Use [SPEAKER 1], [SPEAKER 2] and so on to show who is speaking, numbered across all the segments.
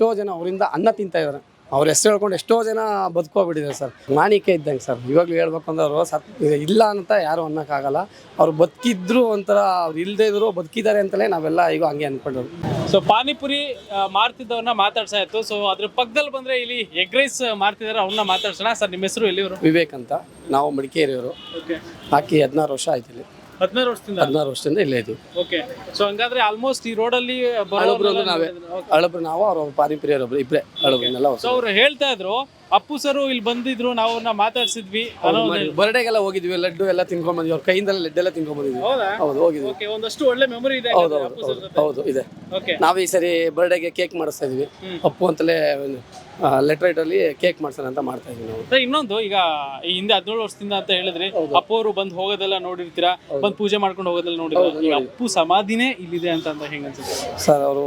[SPEAKER 1] ಎಷ್ಟೋ ಜನ ಅವರಿಂದ ಅನ್ನ ತಿಂತಾ ಇದ್ದಾರೆ ಅವ್ರ ಹೆಸರು ಹೇಳ್ಕೊಂಡು ಎಷ್ಟೋ ಜನ ಬದುಕೋಗ್ಬಿಟ್ಟಿದ್ದಾರೆ ಸರ್. ನಾಣಿಕೆ ಇದ್ದಂಗೆ ಸರ್. ಇವಾಗಲೂ ಹೇಳ್ಬೇಕು ಅಂದ್ರೆ ಅವರು ಸತ್ ಇಲ್ಲ ಅಂತ ಯಾರು ಅನ್ನೋಕ್ಕಾಗಲ್ಲ ಅವ್ರು ಬದುಕಿದ್ರು ಒಂಥರ ಅವ್ರು ಇಲ್ಲದೇ ಇದ್ರು ಬದುಕಿದ್ದಾರೆ ಅಂತಲೇ ನಾವೆಲ್ಲ ಈಗ ಹಂಗೆ ಅನ್ಕೊಂಡ್ರು
[SPEAKER 2] ಸೊ ಪಾನಿಪುರಿ ಮಾರ್ತಿದ್ದವನ್ನ ಮಾರ್ತಿದ್ದವ್ರನ್ನ ಮಾತಾಡ್ಸಾ ಇತ್ತು ಸೊ ಅದ್ರ ಪಕ್ಕದಲ್ಲಿ ಬಂದ್ರೆ ಇಲ್ಲಿ ಎಗ್ ರೈಸ್ ಮಾರ್ತಿದ್ದಾರೆ ಅವ್ರನ್ನ ಮಾತಾಡ್ಸೋಣ. ಸರ್ ನಿಮ್ಮ ಹೆಸರು ಎಲ್ಲಿವರು
[SPEAKER 1] ವಿವೇಕ್ ಅಂತ. ನಾವು ಮಡಿಕೇರಿಯವರು.
[SPEAKER 2] ಓಕೆ
[SPEAKER 1] ಹಾಕಿ ಹದಿನಾರು ವರ್ಷ ಆಯ್ತು ಇಲ್ಲಿ.
[SPEAKER 2] ಹದಿನಾರು ವರ್ಷದಿಂದ?
[SPEAKER 1] ಹದಿನಾರು ವರ್ಷದಿಂದ ಇಲ್ಲೇ ಇದು
[SPEAKER 2] ಓಕೆ. ಸೊ ಹಂಗಾದ್ರೆ ಆಲ್ಮೋಸ್ಟ್ ಈ ರೋಡಲ್ಲಿ
[SPEAKER 1] ಹಳಬ್ರು ಅಂದ್ರೆ ನಾವೇ ಹಳಬ್ರು ನಾವು ಅವ್ರ ಪಾರಂಪರ್ಯ ಒಬ್ರು ಇಬ್ರೆ ಹಳಬ್ರನ್ನೆಲ್ಲ
[SPEAKER 2] ಸೊ ಅವ್ರು ಹೇಳ್ತಾ ಇದ್ರು ಅಪ್ಪು ಸರು ಇಲ್ಲಿ ಬಂದಿದ್ರು ನಾವು ಅವ್ರನ್ನ ಮಾತಾಡ್ಸಿದ್ವಿ
[SPEAKER 1] ಬರ್ಡೇಗೆಲ್ಲ ಹೋಗಿದ್ವಿ ಲಡ್ಡು ಎಲ್ಲ ತಿನ್ಕೊಂಡ್ ಬಂದ್ವಿ ಅವ್ರ ಕೈಯಿಂದ ಲಡ್ಡು ಎಲ್ಲ ತಿನ್ಕೊಂಡ್ ಬಂದಿದ್ವಿ.
[SPEAKER 2] ಹೌದಾ?
[SPEAKER 1] ಹೋಗಿದ್ವಿ.
[SPEAKER 2] ಓಕೆ ಒಂದಷ್ಟು ಒಳ್ಳೆ ಮೆಮೊರಿ ಇದೆ
[SPEAKER 1] ಹೌದು ಹೌದು ಹೌದು ಇದೆ. ನಾವು ಈ ಸರಿ ಬರ್ಡೇಗೆ ಕೇಕ್ ಮಾಡಿಸ್ತಾ ಇದ್ವಿ. ಅಪ್ಪು ಅಂತಲೇ ಲೆಟರ್ ಅಲ್ಲಿ ಕೇಕ್ ಮಾಡ್ಸೋಣ ಅಂತ ಮಾಡ್ತಾ ಇದೀವಿ ನಾವು.
[SPEAKER 2] ಸರ್, ಇನ್ನೊಂದು ಈಗ ಈ ಹಿಂದೆ ಹದಿನೇಳು ವರ್ಷದಿಂದ ಅಂತ ಹೇಳಿದ್ರಿ ಅಪ್ಪವರು ಅವರು ಬಂದು ಹೋಗೋದೆಲ್ಲ ನೋಡಿರ್ತೀರಾ? ಬಂದು ಪೂಜೆ ಮಾಡ್ಕೊಂಡು ಹೋಗೋದೆಲ್ಲ ನೋಡಿರ್ತೀರಾ ಈಗ ಅಪ್ಪು ಸಮಾಧಿನೇ ಇಲ್ಲಿದೆ ಅಂತ ಅಂತ ಹೆಂಗ್ ಅನ್ಸುತ್ತೆ?
[SPEAKER 1] ಸರ್ ಅವರು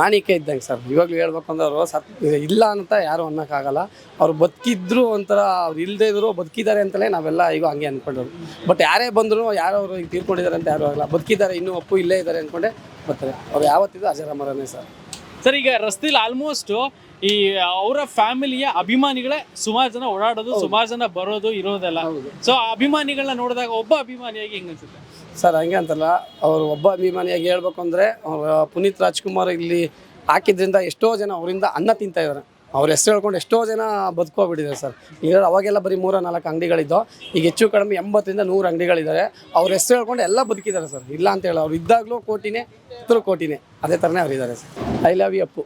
[SPEAKER 1] ಮಾಣಿಕೆ ಇದ್ದಂಗೆ ಸರ್. ಇವಾಗಲೂ ಹೇಳ್ಬೇಕು ಅಂದ್ರೆ ಅವರು ಸತ್ ಇಲ್ಲ ಅಂತ ಯಾರು ಅನ್ನೋಕ್ಕಾಗಲ್ಲ. ಅವ್ರು ಬದುಕಿದ್ರು ಒಂಥರ ಅವ್ರು ಇಲ್ಲದೇ ಇದ್ರು ಬದುಕಿದ್ದಾರೆ ಅಂತಲೇ ನಾವೆಲ್ಲ ಈಗ ಹಂಗೆ ಅಂದ್ಕೊಂಡರು ಬಟ್ ಯಾರೇ ಬಂದ್ರು ಯಾರು ಅವರು ಈಗ ತೀರ್ಕೊಂಡಿದ್ದಾರೆ ಅಂತ ಯಾರು ಆಗಲ್ಲ. ಬದುಕಿದ್ದಾರೆ ಇನ್ನೂ ಅಪ್ಪು ಇಲ್ಲೇ ಇದ್ದಾರೆ ಅಂದ್ಕೊಂಡೆ ಬರ್ತಾರೆ. ಅವ್ರು ಯಾವತ್ತಿದ್ರು ಅಜರಾಮರನೇ ಸರ್.
[SPEAKER 2] ಸರ್ ಈಗ ರಸ್ತೆಲಿ ಆಲ್ಮೋಸ್ಟ್ ಈ ಅವರ ಫ್ಯಾಮಿಲಿಯ ಅಭಿಮಾನಿಗಳೇ ಸುಮಾರು ಜನ ಓಡಾಡೋದು ಸುಮಾರು ಜನ ಬರೋದು ಇರೋದೆಲ್ಲ. ಸೊ ಆ ಅಭಿಮಾನಿಗಳನ್ನ ನೋಡಿದಾಗ ಒಬ್ಬ ಅಭಿಮಾನಿಯಾಗಿ ಹೆಂಗ್ ಅನ್ಸುತ್ತೆ?
[SPEAKER 1] ಸರ್ ಹಂಗೆ ಅಂತಲ್ಲ ಅವರು ಒಬ್ಬ ಅಭಿಮಾನಿಯಾಗಿ ಹೇಳ್ಬೇಕು ಅಂದರೆ ಪುನೀತ್ ರಾಜ್ಕುಮಾರ್ ಇಲ್ಲಿ ಹಾಕಿದ್ರಿಂದ ಎಷ್ಟೋ ಜನ ಅವರಿಂದ ಅನ್ನ ತಿಂತಾ ಇದ್ದಾರೆ ಅವ್ರ ಹೆಸರು ಹೇಳ್ಕೊಂಡು ಎಷ್ಟೋ ಜನ ಬದುಕೋಗ್ಬಿಟ್ಟಿದ್ದಾರೆ ಸರ್. ಈಗ ಅವಾಗೆಲ್ಲ ಬರೀ ಮೂರ ನಾಲ್ಕು ಅಂಗಡಿಗಳಿದ್ದೋ ಈಗ ಹೆಚ್ಚು ಕಡಿಮೆ ಎಂಬತ್ತರಿಂದ ನೂರು ಅಂಗಡಿಗಳಿದ್ದಾರೆ. ಅವ್ರ ಹೆಸರು ಹೇಳ್ಕೊಂಡು ಎಲ್ಲ ಬದುಕಿದ್ದಾರೆ ಸರ್. ಇಲ್ಲ ಅಂತ ಹೇಳಿ ಅವ್ರು ಇದ್ದಾಗಲೂ ಕೋಟಿನೇ ಇದ್ರು ಕೋಟಿನೇ. ಅದೇ ಥರನೇ ಅವರಿದ್ದಾರೆ sir. I love you Appu.